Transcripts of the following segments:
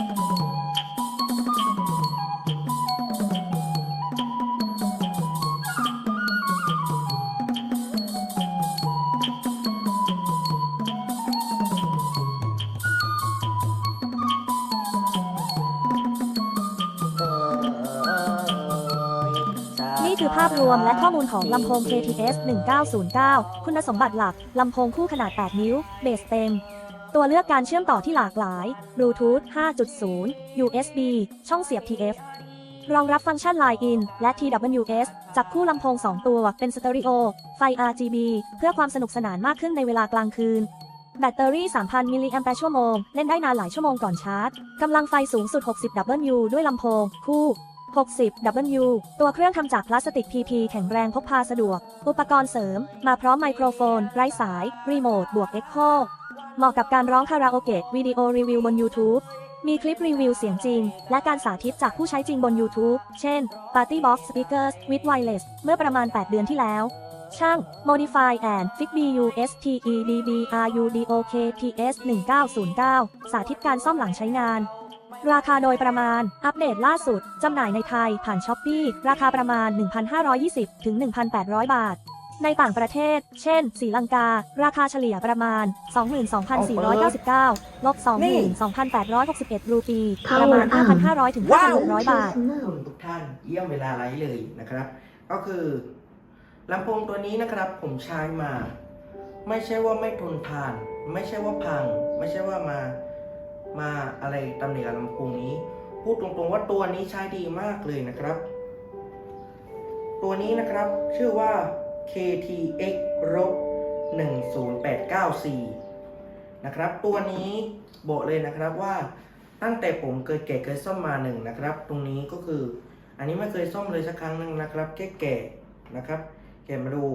นี่คือภาพรวมและข้อมูลของลำโพง KTS 1909 คุณสมบัติหลัก ลำโพงคู่ขนาด 8 นิ้ว เบสเต็ม ตัวเลือกการเชื่อมต่อที่หลากหลาย Bluetooth 5.0 USB ช่องเสียบ TF รองรับฟังก์ชัน Line In และ TWS จับคู่ลำโพง 2 ตัวเป็นสเตอริโอ ไฟ RGB เพื่อความสนุกสนานมากขึ้นในเวลากลางคืน แบตเตอรี่ 3,000 มิลลิแอมแปร์ชั่วโมง เล่นได้นานหลายชั่วโมงก่อนชาร์จ กำลังไฟสูงสุด 60 W ด้วยลำโพง คู่ 60 W ตัวเครื่องทำจากพลาสติก PP แข็งแรงพกพาสะดวก อุปกรณ์เสริม มาพร้อมไมโครโฟน ไร้สาย รีโมท บวก Echo เหมาะกับการร้องคาราโอเกะวิดีโอรีวิวบน YouTube มีคลิปรีวิวเสียงจริง และการสาธิตจากผู้ใช้จริงบน YouTube เช่น Party Box Speakers with Wireless เมื่อประมาณ 8 เดือนที่แล้ว ช่าง Modify and Fix BUSTEDBRUDOKTS 1909 สาธิตการซ่อมหลังใช้งาน ราคาโดยประมาณ อัปเดตล่าสุด จำหน่ายในไทยผ่านช้อปปี้ราคาประมาณ 1,520 ถึง 1,800 บาท ในต่างประเทศ เช่นศรีลังกา ราคาเฉลี่ยประมาณ 22,499 ลบ 22,861 รูปี ประมาณ 5,500 ถึง5,600 บาทคุณทุกท่านเยี่ยมเวลาไลฟ์เลยนะครับ ก็คือลำโพงตัวนี้นะครับผมใช้มา ไม่ใช่ว่าไม่ทนทาน ไม่ใช่ว่าพัง ไม่ใช่ว่ามามาอะไรตำหนิกับลำโพงนี้ พูดตรงๆว่าตัวนี้ใช้ดีมากเลยนะครับ ตัวนี้นะครับชื่อว่า KTX รบ10894 นะครับ ตัวนี้บอกเลยนะครับว่าตั้งแต่ผมเคยแกะเคยซ่อมมาหนึ่งนะครับ ตรงนี้ก็คือ อันนี้ไม่เคยซ่อมเลยสักครั้งหนึงนะครับแค่แกะนะครับ แกะมาดู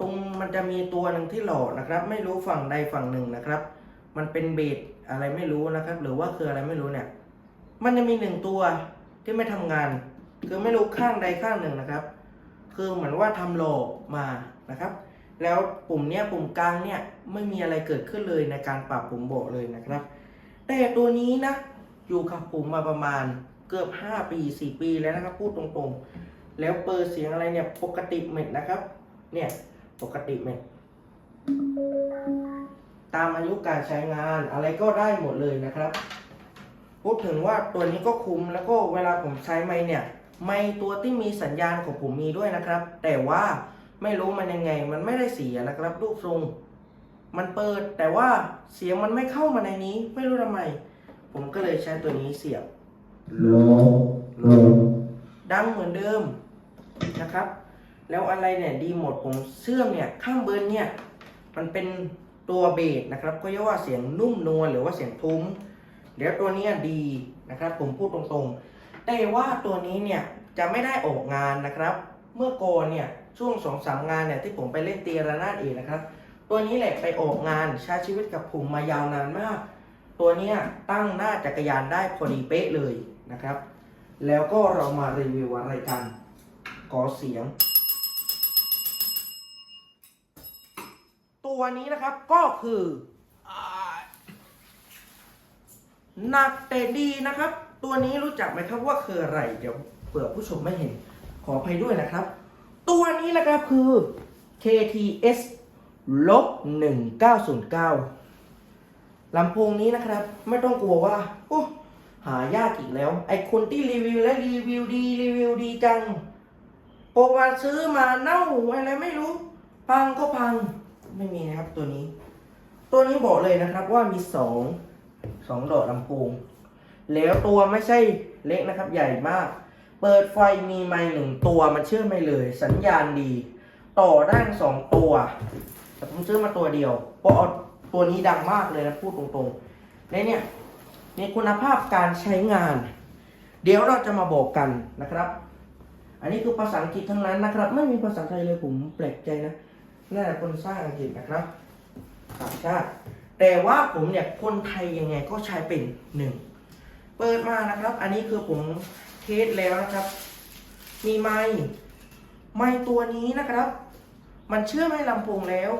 ตรงมันจะมีตัวหนึ่งที่หล่อนะครับ ไม่รู้ฝั่งใดฝั่งหนึ่งนะครับ มันเป็นเบสอะไรไม่รู้นะครับ หรือว่าคืออะไรไม่รู้เนี่ย มันจะมีหนึ่งตัวที่ไม่ทำงาน คือไม่รู้ข้างใดข้างหนึ่งนะครับ คือเหมือนว่าทำโหลมานะครับ แล้วปุ่มเนี้ยปุ่มกลางเนี่ยไม่มีอะไรเกิดขึ้นเลยในการปรับปุ่มโบเลยนะครับ แต่ตัวนี้นะอยู่กับผมมาประมาณเกือบ 5 ปี 4 ปีแล้วนะครับ พูดตรงๆ แล้วเปิดเสียงอะไรเนี่ยปกติเม็ดนะครับ เนี่ยปกติเม็ดตามอายุการใช้งานอะไรก็ได้หมดเลยนะครับ พูดถึงว่าตัวนี้ก็คุ้มแล้วก็เวลาผมใช้ไม้เนี่ย ไม้ตัวที่มีสัญญาณของผมมีด้วยนะครับ แต่ว่าไม่รู้มันยังไง มันไม่ได้เสียนะครับรูปทรง มันเปิดแต่ว่าเสียงมันไม่เข้ามาในนี้ ไม่รู้ทำไม ผมก็เลยใช้ตัวนี้เสียบโลโลดังเหมือนเดิมนะครับ แล้วอะไรเนี่ยดีหมดผมเชื่อมเนี่ยข้างเบิร์นเนี่ย มันเป็นตัวเบสนะครับ ก็เรียกว่าเสียงนุ่มนวลหรือว่าเสียงทุ้มเดี๋ยวตัวเนี้ยดีนะครับ ผมพูดตรงๆ แต่ว่าตัวนี้เนี่ยจะไม่ได้ออกงานนะครับ เมื่อโกนเนี่ยช่วงสองสามงานเนี่ยที่ผมไปเล่นตีระนาดเองนะครับ ตัวนี้แหละไปออกงานใช้ชีวิตกับผมมายาวนานมาก ตัวเนี้ยตั้งหน้าจักรยานได้พอดีเป๊ะเลยนะครับ แล้วก็เรามารีวิวอะไรกันขอเสียง ตัวนี้นะครับก็คือหนักแต่ดีนะครับ ตัวนี้รู้จักไหมครับว่าคืออะไร เดี๋ยวเผื่อผู้ชมไม่เห็น ขออภัยด้วยนะครับ ตัวนี้นะครับคือ KTS ลบ1909ลำโพงนี้นะครับ ไม่ต้องกลัวว่าโอ้หายากอีกแล้ว ไอคนที่รีวิวและรีวิวดีรีวิวดีจังปรมาซื้อมาเน่าอะไรไม่รู้ พังก็พังไม่มีนะครับตัวนี้ ตัวนี้บอกเลยนะครับว่ามีสองสองดอกลำโพง แล้วตัวไม่ใช่เล็กนะครับ ใหญ่มาก เปิดไฟมีไมค์หนึ่งตัวมันเชื่อมไม่เลย สัญญาณดี ต่อด้านสองตัว แต่ผมซื้อมาตัวเดียวเพราะตัวนี้ดังมากเลยนะพูดตรงๆในเนี่ยมีคุณภาพการใช้งาน เดี๋ยวเราจะมาบอกกันนะครับ อันนี้คือภาษาอังกฤษทั้งนั้นนะครับ ไม่มีภาษาไทยเลยผมแปลกใจนะน่าจะคนสร้างอังกฤษนะครับต่างชาติแต่ว่าผมเนี่ยคนไทยยังไงก็ใช้เป็นหนึ่ง เปิดมานะครับ อันนี้คือผมเทสแล้วนะครับ มีไมค์ไมค์ตัวนี้นะครับ มันเชื่อมให้ลำโพงแล้ว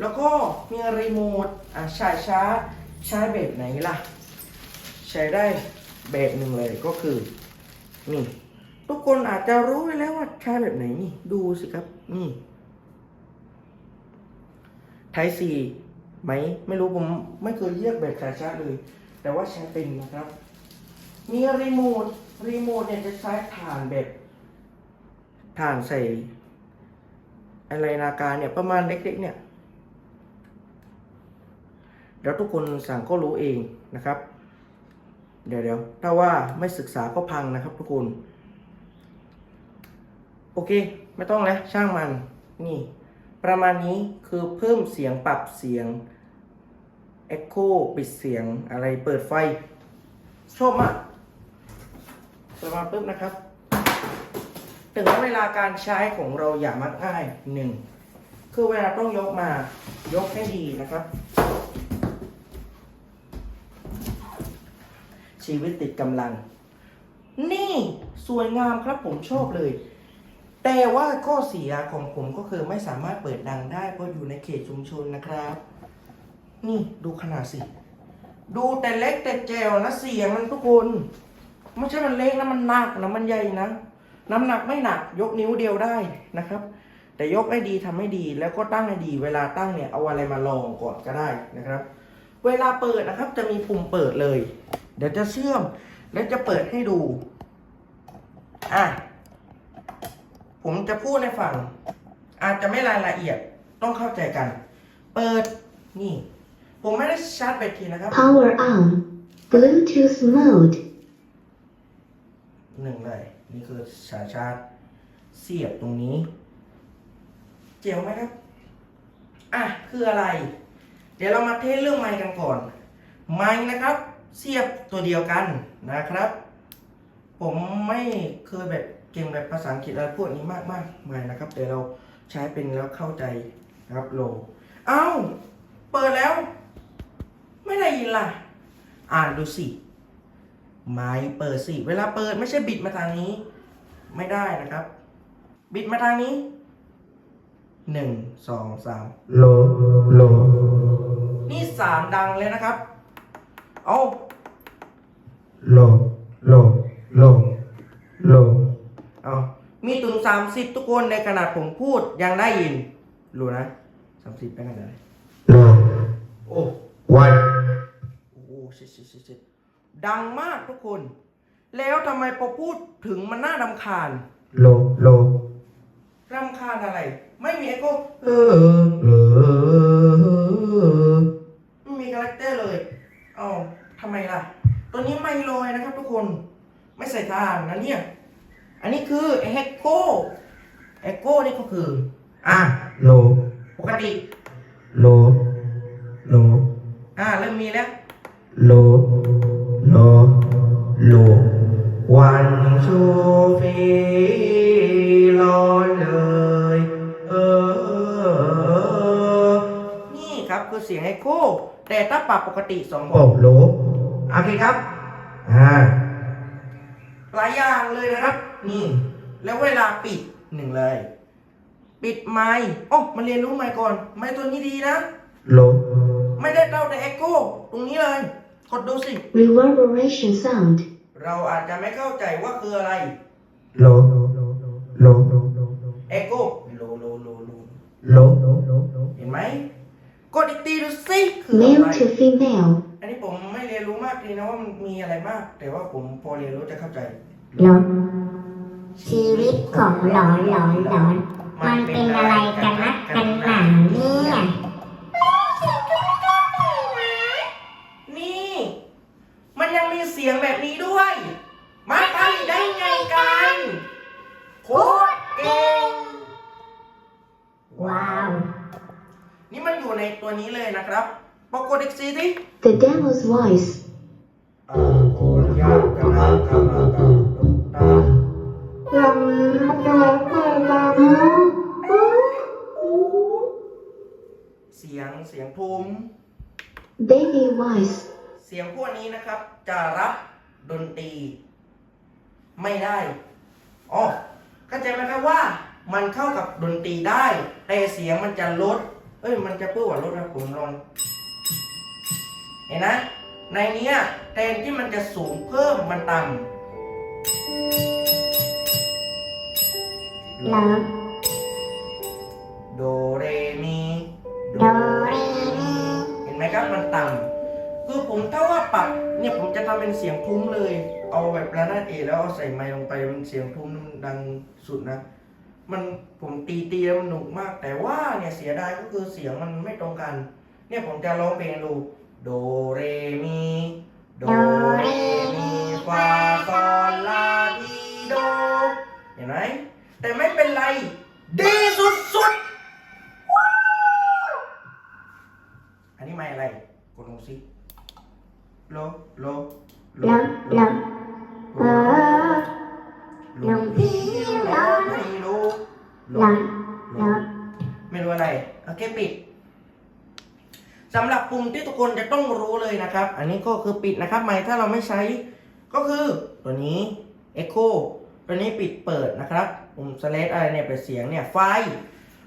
แล้วก็มีรีโมทอะชายชาร์จใช้แบบไหนล่ะ ใช้ได้แบบหนึ่งเลยก็คือนี่ทุกคนอาจจะรู้ไปแล้วว่าใช้แบบไหนนี่ ดูสิครับ นี่ไทซีไหม ไม่รู้ผมไม่เคยเรียกแบบสายชาร์จเลย แต่ว่าใช้เป็นนะครับ มีรีโมท รีโมทเนี่ยจะใช้ถ่านแบบถ่านใส่ อะไรนาการเนี่ยประมาณเล็ก ๆ เนี่ยเดี๋ยวทุกคนสั่งก็รู้เองนะครับ เดี๋ยวเดี๋ยวถ้าว่าไม่ศึกษาก็พังนะครับทุกคน โอเค ไม่ต้องแล้วช่างมันนี่ ประมาณนี้คือเพิ่มเสียงปรับเสียง Echo ปิดเสียงอะไรเปิดไฟ ชอบมากประมาณปุ๊บนะครับ ถึงเวลาการใช้ของเราอย่ามักง่ายหนึ่งคือเวลาต้องยกมายกให้ดีนะครับ ชีวิตติดกำลัง นี่สวยงามครับผมชอบเลย แต่ว่าข้อเสียของผมก็คือไม่สามารถเปิดดังได้เพราะอยู่ในเขตชุมชนนะครับ นี่ดูขนาดสิ ดูแต่เล็กแต่แจวนะเสียงมันทุกคน ไม่ใช่มันเล็กนะมันหนักนะมันใหญ่นะ น้ำหนักไม่หนัก ยกนิ้วเดียวได้นะครับ แต่ยกให้ดีทำให้ดี แล้วก็ตั้งให้ดี เวลาตั้งเนี่ยเอาอะไรมาลองก่อนก็ได้นะครับ เวลาเปิดนะครับ จะมีปุ่มเปิดเลย เดี๋ยวจะเชื่อม และจะเปิดให้ดู อะ ผมจะพูดในฝั่ง อาจจะไม่รายละเอียดต้องเข้าใจกัน เปิดนี่ ผมไม่ได้ชาร์จแบตทีนะครับ Power on. Bluetooth mode. หนึ่งเลย นี่คือสายชาร์จ เสียบตรงนี้ เจียวไหมครับ อะ คืออะไร เดี๋ยวเรามาเทสเรื่องไมค์กันก่อน ไมค์นะครับ เสียบตัวเดียวกันนะครับ ผมไม่เคยแบบเก่งแบบภาษาอังกฤษอะไรพวกนี้มากมากมายนะครับเดี๋ยวเราใช้เป็นแล้วเข้าใจนะครับโล เอ้า เปิดแล้ว ไม่ได้ยินล่ะ อ่านดูสิไม้เปิดสิ เวลาเปิดไม่ใช่บิดมาทางนี้ ไม่ได้นะครับ บิดมาทางนี้หนึ่งสองสามโลโลนี่สามดังเลยนะครับ เอาโลโลโลโลเอามีถึงสามสิบทุกคนในขนาดผมพูดยังได้ยิน รู้นะสามสิบได้ขนาดไหนโลโอ้ วันโอ้โหชิดชิดชิดชิดดังมากทุกคน แล้วทำไมพอพูดถึงมันน่ารำคาญ โลโลรำคาญอะไร ไม่มีเอโก้เออเออไม่มีคาแรคเตอร์เลยเอาทำไมล่ะ ตัวนี้ไม่ลอยนะครับทุกคน ไม่ใส่ทางนะเนี่ย อันนี้คือเอ็กโก้เอ็กโก้นี่ก็คือ อะโลปกติ โลโล อะเริ่มมีแล้วโลโลโลวันชูฟีรอเลยเออนี่ครับคือเสียงเอ็กโก้แต่ถ้าปรับปกติสองโอ้โลโอเคครับอ่าหลายอย่างเลยนะครับ นี่ แล้วเวลาปิดหนึ่งเลย ปิดไมค์อ๋อมาเรียนรู้ไมค์ก่อน ไมค์ตัวนี้ดีนะโล ไม่ได้เล่าแต่เอ็กโก้ตรงนี้เลย กดดูสิ Reverberation sound. เราอาจจะไม่เข้าใจว่าคืออะไร โล โล เอ็กโก้โล โล โล โล โล เห็นไหม กดอีกทีดูสิ คืออะไร Male to female. อันนี้ผมไม่เรียนรู้มากเลยนะว่ามันมีอะไรมาก แต่ว่าผมพอเรียนรู้จะเข้าใจ หลอนชีวิตของหลอนหลอนหลอนมันเป็นอะไรกันนะกันหนา นตัวนี้เลยนะครับปกดอีกซีสิ The demo's voice. อ่าโคนยากกันนะกำลังกำลังเสียงเสียงทุ้ม Baby voice. เสียงพวกนี้นะครับ จะรับดนตรี ไม่ได้อ๋อเข้าใจไหมครับว่า มันเข้ากับดนตรีได้ แต่เสียงมันจะลด เอ้ยมันจะเพื่อว่าลดนะผมลองเห็นนะในเนี้ยแทนที่มันจะสูงเพิ่มมันต่เลิฟำโดเรมีโดเรมีเห็นไหมครับมันต่ำคือผมถ้าว่าปรับเนี่ยผมจะทำเป็นเสียงทุ้มเลย เอาแบบระนาดเอแล้วเอาใส่ไมค์ลงไปมันเสียงทุ้มมันดังสุดนะ มันผมตีตีแล้วมันหนุกมาก แต่ว่าเนี่ยเสียดายก็คือเสียงมันไม่ตรงกัน เนี่ยผมจะร้องเพลงดูโดเรมีโดเรมีฟาซอลลาทีโดเห็นไหมแต่ไม่เป็นไร ดีสุดๆว้าวอันนี้ไม่อะไรกดลงสิโลโลโลเลิฟเลิฟเออล โลเลิฟโลเลิฟไม่รู้อะไรโอเคปิดสำหรับปุ่มที่ทุกคนจะต้องรู้เลยนะครับ อันนี้ก็คือปิดนะครับ ไม่ถ้าเราไม่ใช้ ก็คือตัวนี้ Echo ตัวนี้ปิดเปิดนะครับ ปุ่ม select อะไรเนี่ยเป็นเสียงเนี่ยไฟ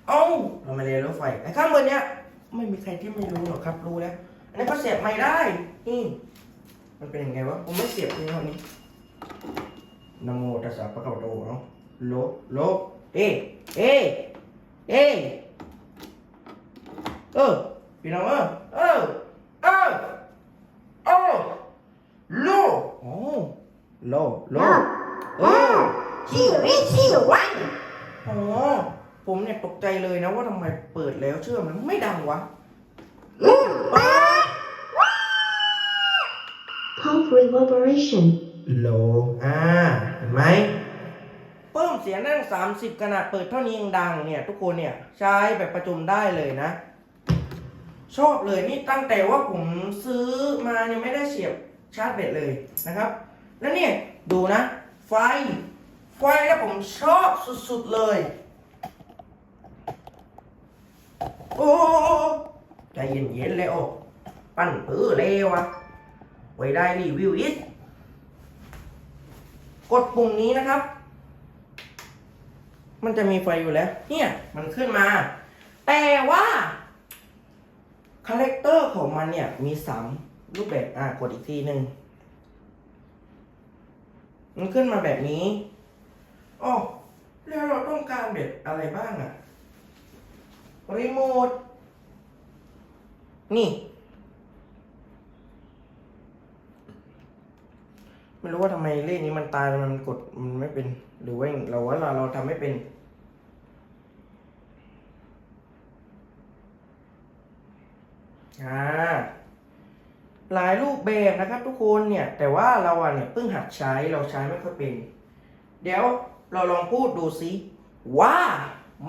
เอ้าเรามาเรียนรู้ไฟไอ้ข้างบนเนี้ยไม่มีใครที่ไม่รู้หรอกครับรู้แล้ว อันนี้ก็เสียบไม่ได้นี่มันเป็นยังไงวะผมไม่เสียบเลยวันนี้นะโมตัสสะปะคะวะโตเนาะโลโลเอ เอ เอ เออพี่น้องเออเออเออเออโลโอ้โลโลเออชิวิชิวันอ๋อผมเนี่ยตกใจเลยนะว่าทำไมเปิดแล้วเชื่อมแล้วไม่ดังวะ Pulp reverberation. โลอ่าเห็นไหม เพิ่มเสียงได้ตั้งสามสิบขนาดเปิดเท่านี้ยังดังเนี่ย ทุกคนเนี่ยใช้แบบประจุมได้เลยนะ ชอบเลยนี่ตั้งแต่ว่าผมซื้อมาเนี่ยไม่ได้เสียบชาร์จแบตเลยนะครับ แล้วเนี่ยดูนะ ไฟ ไฟแล้วผมชอบสุดๆเลย โอ้ใจเย็นๆเลยโอ้ปั้นปื้อเลวอะไว้ได้รีวิวอีกกดปุ่มนี้นะครับ มันจะมีไฟอยู่แล้ว เนี่ย มันขึ้นมา แต่ว่าคาแรคเตอร์ของมันเนี่ย มีสามรูปแบบอะกดอีกทีหนึ่งมันขึ้นมาแบบนี้อ๋อแล้วเราต้องการแบบอะไรบ้างอะรีโมท นี่ ไม่รู้ว่าทำไมเลขนี้มันตายมันกดมันไม่เป็น หรือว่าเราว่าเราเราทำไม่เป็น อ่าหลายรูปแบบนะครับทุกคนเนี่ย แต่ว่าเราอะเนี่ยเพิ่งหัดใช้เราใช้ไม่ค่อยเป็น เดี๋ยวเราลองพูดดูซิว่า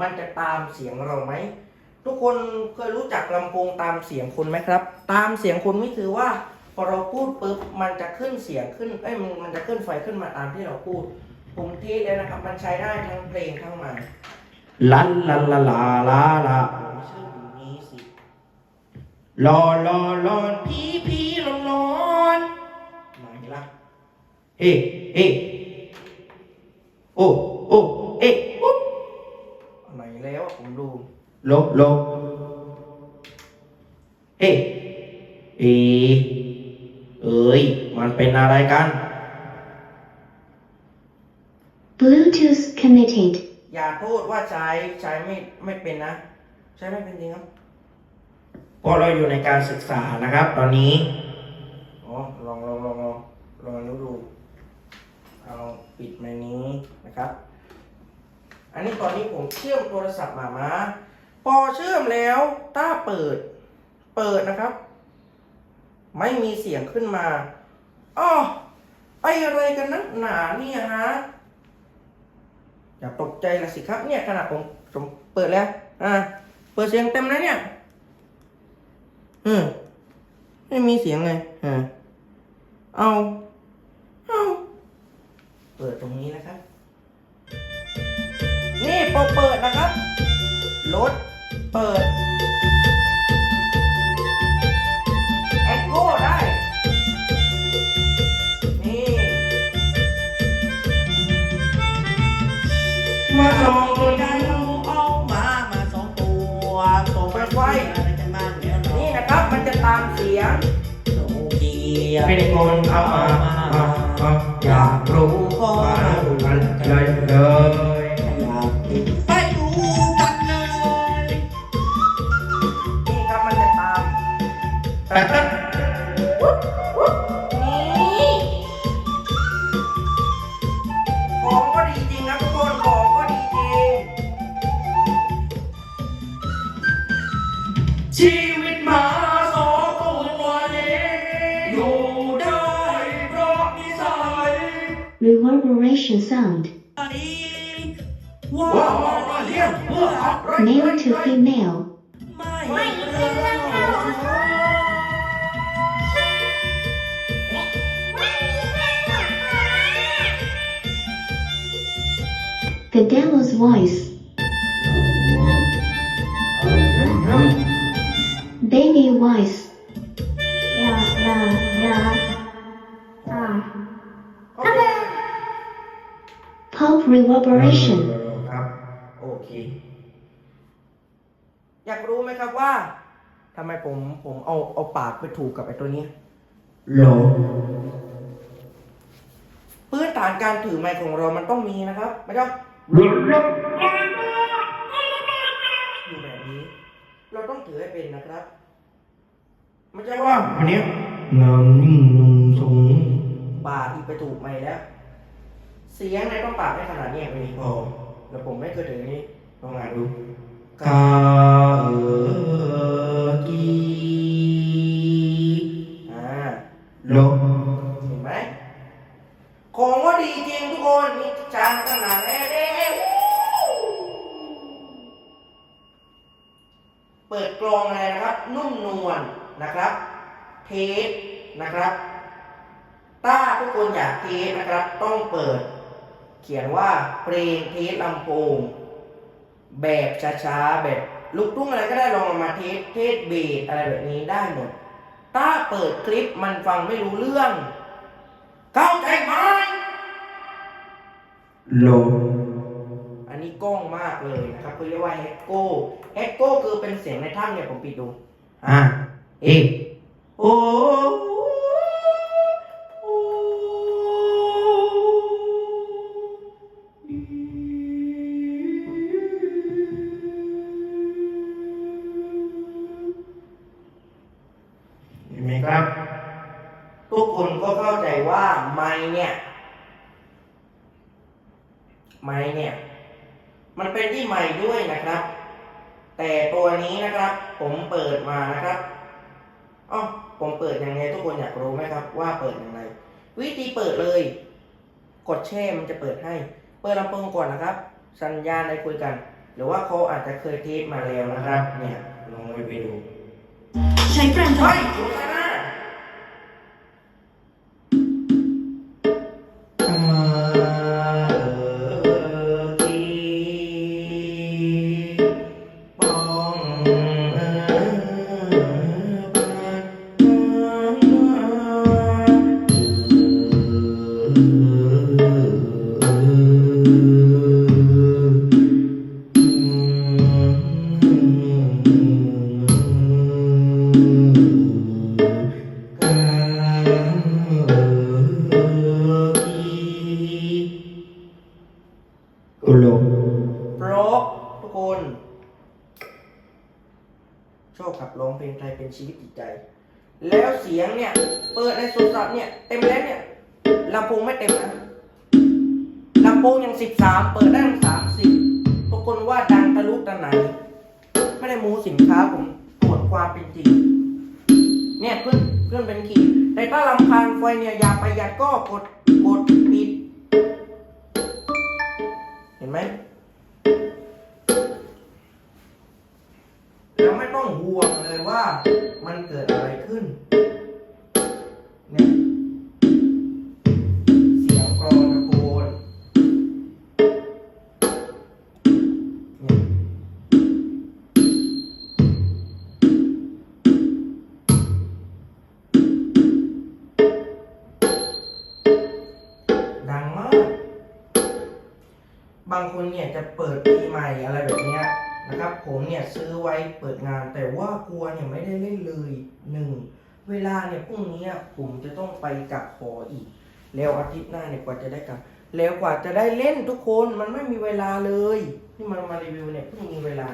มันจะตามเสียงเราไหม ทุกคนเคยรู้จักลำโพงตามเสียงคุณไหมครับ ตามเสียงคุณไม่คือว่า พอเราพูดปุ๊บมันจะขึ้นเสียงขึ้นเอ้ยมันมันจะขึ้นไฟขึ้นมาตามที่เราพูด ผมเทสแล้วนะครับ มันใช้ได้ทั้งเพลงทั้งมันลันลันลาลาลา รอรอรอนพีพีร้อนร้อนมาอีกละเอ๊ะเอ๊ะโอ้โอ้เอ๊ะอุ๊บอะไรแล้วอะผมดูลบลบเอ๊ะเอ๊ะเอ้ย มันเป็นอะไรกัน Bluetooth connected. อย่าโทษว่าใช้ใช้ไม่ไม่เป็นนะ ใช้ไม่เป็นจริงครับ เพราะเราอยู่ในการศึกษานะครับ ตอนนี้อ๋อลองลองลองลองลองดูดูเอาปิดในนี้นะครับ อันนี้ตอนนี้ผมเชื่อมโทรศัพท์มามาพอเชื่อมแล้วถ้าเปิด เปิดนะครับ ไม่มีเสียงขึ้นมาอ๋อไออะไรกันนักหนาเนี่ยฮะอย่าตกใจละสิครับ เนี่ยขนาดผมผมเปิดแล้ว อ่า เปิดเสียงเต็มแล้วเนี่ย อืมไม่มีเสียงเลยอ่าเอาเอาเปิดตรงนี้นะครับ นี่พอเปิดนะครับ รถเปิดแอคโก้ได้ นี่ มาสองตัวได้เอามา มาสองตัวตัวไฟไฟ ยงโอเคยเป็นคนเอามามามาอยากรู้ข้อมูลมันเลยเลยอยากกินไปดูกันเลยนี่ครับมันจะตาม Male to female. ไม่เรื่องเล่า The devil's voice. Baby voice. รอรอรออ่าโอเค Pulp reverberation. ครับ โอเค อยากรู้ไหมครับว่าทำไมผมผมเอาเอาปากไปถูกกับไอ้ตัวนี้โหลพื้นฐานการถือไมค์ของเรามันต้องมีนะครับ ไม่ต้องหลุดลบอยู่แบบนี้ เราต้องถือให้เป็นนะครับ ไม่ใช่แต่ว่าว่าอันเนี้ยงามนิ่งนุ่มสูงปากอีกไปถูกไมค์แล้ว เสียงในต้องปากได้ขนาดนี้ไปนี่โอ้แล้วผมไม่เคยถืออย่างนี้ลองอ่านดูกาเออ กีอ่าโลเห็นไหมของว่าดีจริงทุกคนนี่จานขนาดแน่เด้เปิดกรองอะไรนะครับ นุ่มนวลนะครับ เทสนะครับถ้าทุกคนอยากเทสนะครับ ต้องเปิด เขียนว่าเพลงเทสลำโพงแบบช้าๆแบบ ลูกทุ่งอะไรก็ได้ลองเอามาเทสเทสเบสอะไรแบบนี้ได้หมด ถ้าเปิดคลิปมันฟังไม่รู้เรื่อง เข้าใจไหมโลอันนี้กล้องมากเลยนะครับเขาเรียกว่าเฮดโก้เฮดโก้คือเป็นเสียงในถ้ำเนี่ยผมปิดดู อะเอกโอ้ ปิดให้ เปิดลำโพงก่อนนะครับ สัญญาณได้คุยกัน หรือว่าเขาอาจจะเคยเทสมาแล้วนะครับ เนี่ยลองไปดู ใช้แปรงเฮ้ย โพงยังสิบสามเปิดได้สามสิบทุกคนว่าดังทะลุตะไหน ไม่ได้มูสินค้าผมตรวจความเป็นจริง เนี่ยเพื่อนเพื่อนเป็นขีดแต่ถ้าลำคาญไฟเนี่ยอย่ากประหยัดก็กดกดปิด เห็นไหมแล้วไม่ต้องห่วงเลยว่ามันเกิดอะไรขึ้นเนี่ยางคนเนี่ยจะเปิดปีใหม่อะไรแบบเนี้ยนะครับ ผมเนี่ยซื้อไว้เปิดงาน แต่ว่ากลัวเนี่ยไม่ได้เล่นเลยหนึ่งเวลาเนี่ยพรุ่งนี้ผมจะต้องไปกับหออีก แล้วอาทิตย์หน้าเนี่ยกว่าจะได้กลับ แล้วกว่าจะได้เล่นทุกคนมันไม่มีเวลาเลย ที่มันมารีวิวเนี่ยเพิ่งมีเวลา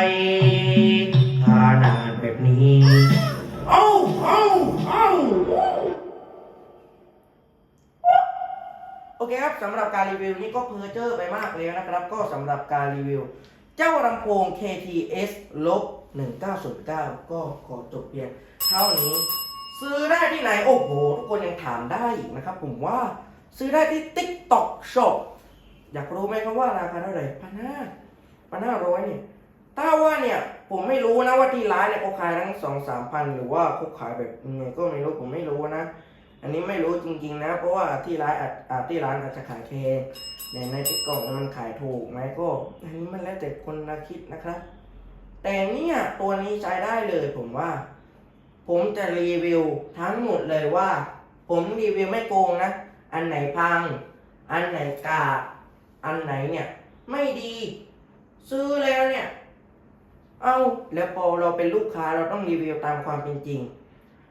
เป็นไรขนาดแบบนี้เอ้าเอ้าเอ้าโอเคครับสำหรับการรีวิวนี้ก็เพอเจอร์ไปมากเลยนะครับ ก็สำหรับการรีวิว เจ้าลำโพง KTS ลบ1909 ก็ขอจบเพียงเท่านี้ ซื้อได้ที่ไหน โอ้โห ทุกคนยังถามได้อีกนะครับ ผมว่าซื้อได้ที่ TikTok Shop อยากรู้ไหมครับว่าราคาเท่าไหร่พันห้าพันห้าร้อยเนี่ย ถ้าว่าเนี่ย ผมไม่รู้นะว่าที่ร้านเนี่ยเขาขายทั้งสองสามพันหรือว่าเขาขายแบบยังไงก็ไม่รู้ผมไม่รู้นะ อันนี้ไม่รู้จริงๆนะ เพราะว่าที่ร้านอาจอาจที่ร้านอาจจะขายแพงในในที่กล่องมันขายถูกไหมก็ อันนี้มันแล้วแต่คนละคิดนะครับ แต่เนี่ยตัวนี้ใช้ได้เลยผมว่า ผมจะรีวิวทั้งหมดเลยว่า ผมรีวิวไม่โกงนะ อันไหนพัง อันไหนกากอันไหนเนี่ย ไม่ดี ซื้อแล้วเนี่ย เอาแล้วพอเราเป็นลูกค้าเราต้องรีวิวตามความเป็นจริง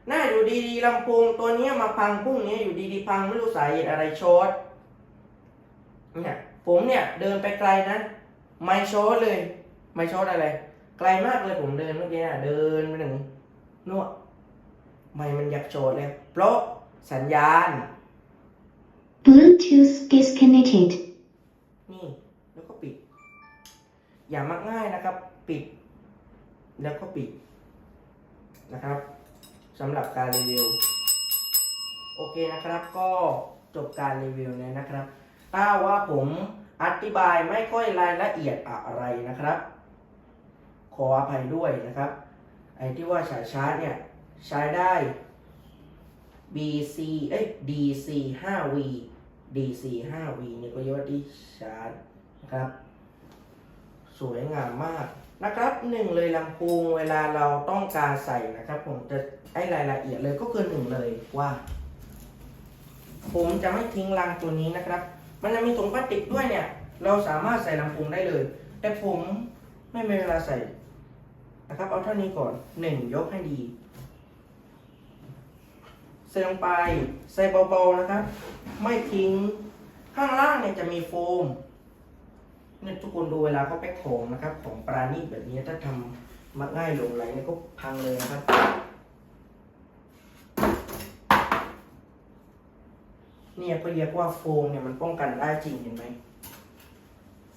น่าอยู่ดีๆลำโพงตัวเนี้ยมาพังพรุ่งนี้อยู่ดีๆพังไม่รู้สาเหตุอะไรช็อตเนี่ยผมเนี่ยเดินไปไกลนะ ไม่ช็อตเลย ไม่ช็อตอะไร ไกลมากเลยผมเดินเมื่อกี้น่ะเดินไปหนึ่งนวดไม่มันอยากโชดเลยเพราะสัญญาณ Bluetooth disconnected. นี่ แล้วก็ปิด อย่ามักง่ายนะครับ ปิด แล้วก็ปิดนะครับสำหรับการรีวิว โอเคนะครับก็จบการรีวิวเนี่ยนะครับ ถ้าว่าผมอธิบายไม่ค่อยรายละเอียดอะไรนะครับ ขออภัยด้วยนะครับ ไอ้ที่ว่าสายชาร์จเนี่ย ใช้ได้ BC เอ้ย DC 5V DC 5V เนี่ยก็เรียกว่าที่ชาร์จนะครับ สวยงามมาก นะครับหนึ่งเลยลำโพงเวลาเราต้องการใส่นะครับ ผมจะให้รายละเอียดเลยก็คือหนึ่งเลยว่า ผมจะไม่ทิ้งรังตัวนี้นะครับ มันจะมีถุงพลาสติกด้วยเนี่ย เราสามารถใส่ลำโพงได้เลย แต่ผมไม่มีเวลาใส่นะครับ เอาเท่านี้ก่อนหนึ่งยกให้ดีใส่ลงไปใส่เบาๆนะครับ ไม่ทิ้งข้างล่างเนี่ยจะมีโฟม เนี่ยทุกคนดูเวลาเขาแพ็คของนะครับ ของปราณีตแบบนี้ถ้าทำมักง่ายหลงไหลเนี่ยก็พังเลยนะครับเนี่ยก็เรียกว่าโฟมเนี่ยมันป้องกันได้จริงเห็นไหม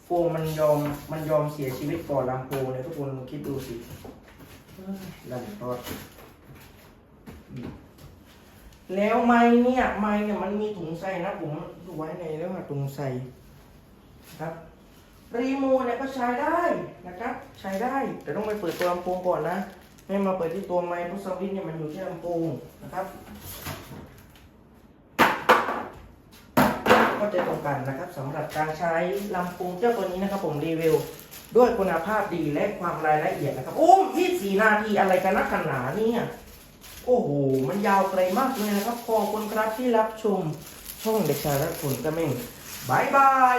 โฟมมันยอมมันยอมเสียชีวิตก่อนลำโพงเนี่ยทุกคนลองคิดดูสิลันทอดแล้วไม้เนี่ยไม้เนี่ยมันมีถุงใส่นะผมดูไว้ในแล้วถุงใส่ครับ รีโมทเนี่ยก็ใช้ได้นะครับ ใช้ได้ แต่ต้องไปเปิดตัวลำโพงก่อนนะให้มาเปิดที่ตัวไมค์เพราะสวิตช์เนี่ยมันอยู่ที่ลำโพงนะครับก็จะตรงกันนะครับสำหรับการใช้ลำโพงเจ้าตัวนี้นะครับ ผมรีวิว ด้วยคุณภาพดีและความรายละเอียดนะครับ โอ้ยี่สี่นาทีอะไรกันนักกันหนาเนี่ยโอ้โห มันยาวไกลมากเลยนะครับขอบคุณครับที่รับชมช่องเด็กชายและคุณกระเม่งบายบาย